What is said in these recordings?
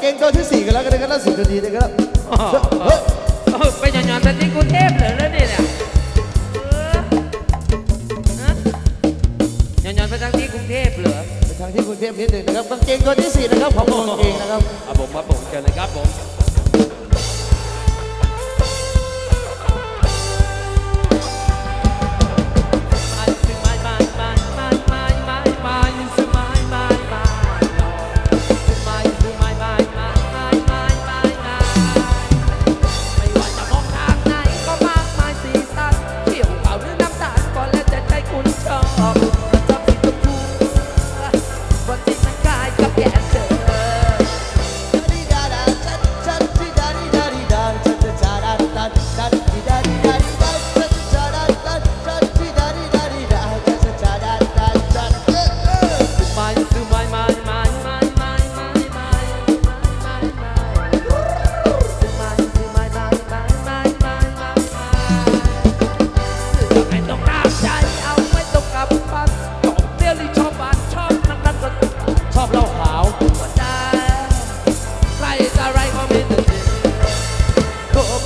เกณฑ์ข้ที่สี่กันแล้วกันนะครับสิบนาดีนะครับเฮ้ยไปหย่อนหย่อนแต่ที่กรุงเทพเลยแล้วนี่เนี่ยหย่อนหย่อนไปทางที่คุณเทพเหรอไปทางที่กรุงเทพนิดหนึ่งนะครับกางเกงตัวที่สี่นะครับผมกางเกงนะครับอะผมมาผมเจอเลยครับผม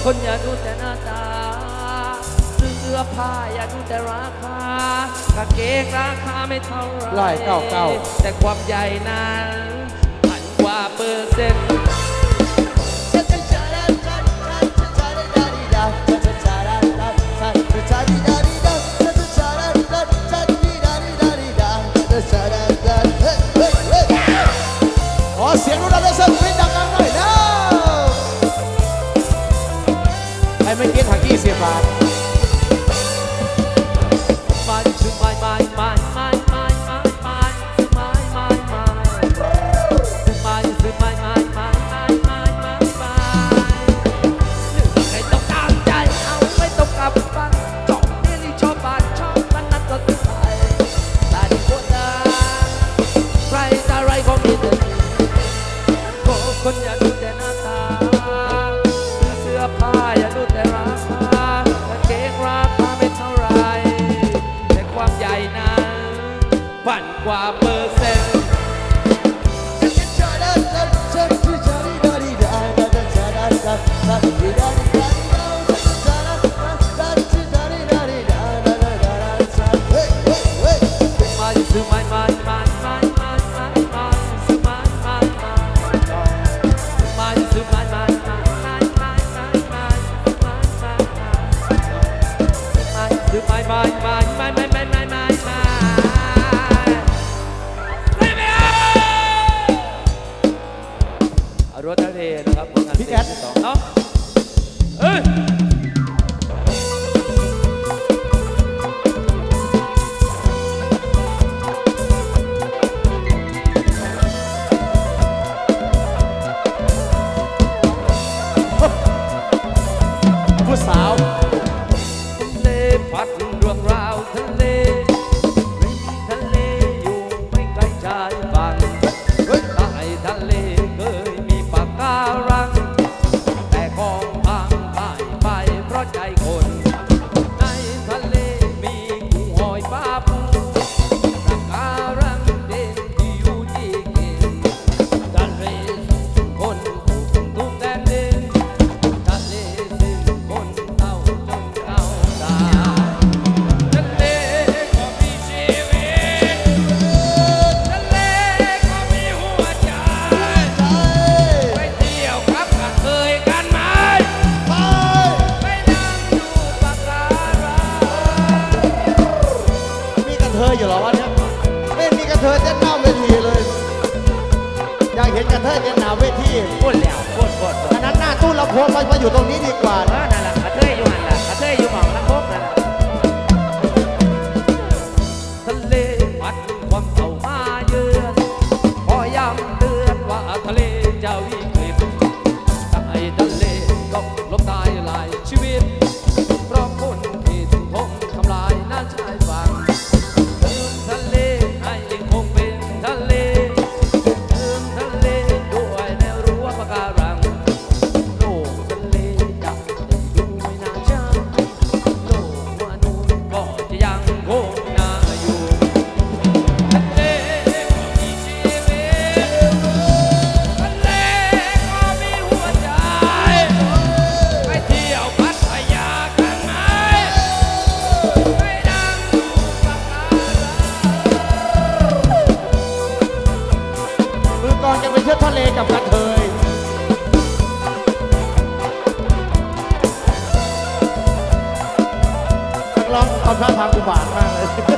คนอย่าดูแต่หน้าตาซื้อเสื้อผ้าอย่าดูแต่ราคากางเกงราคาไม่เท่าไรไล่เก้าเก้า แต่ความใหญ่นั้นพันกว่าเปอร์เซ็นต์ Da-da-da-da-da-da-da-da-da-da-da-da-da-da-da-da พี่แอดเอ้าเอ้ย พูดแล้วพูดพูดพูนั้นหน้าตู้เราโพสไปมาอยู่ตรงนี้ดีกว่า เอนั่นแหละ เที่ยวทะเลกับกระเทยลองตำนท่าทางกูบาดมากเลย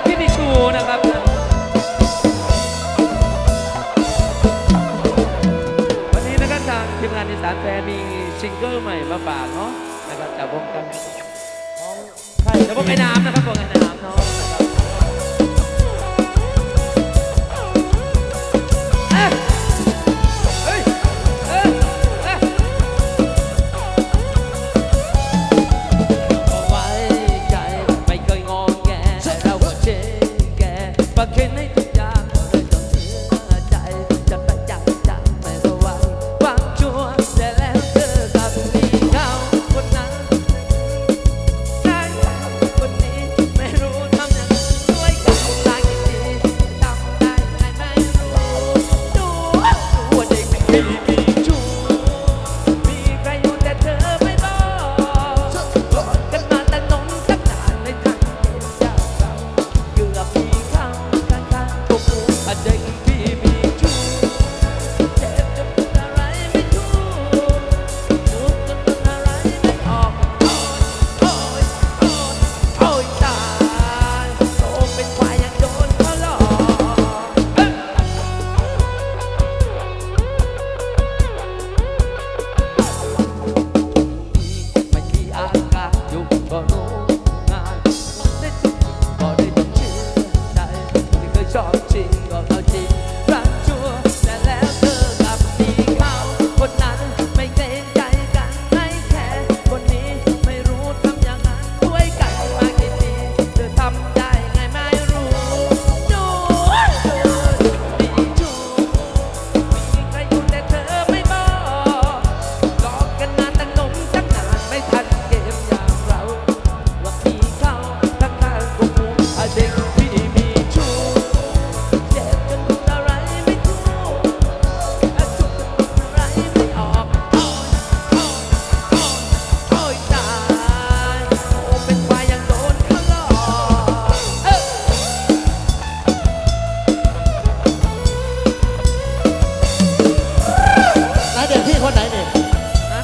กที่มีชูนะครับวันนี้นะครับทางทีมงานอีสานแฟร์มีซิงเกิลใหม่มาฝากเนาะนะครับจากวงการของใครจากวงไอ้น้ำนะครับวงไอ้น้ำเนาะ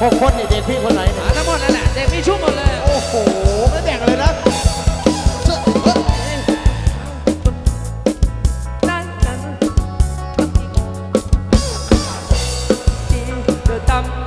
หกคนนี่เด็กพี่คนไหนเนี่ย ทั้งหมดนั่นแหละเด็กพี่ชุ่มหมดเลยโอ้โห ไม่แบ่งเลยนะตำ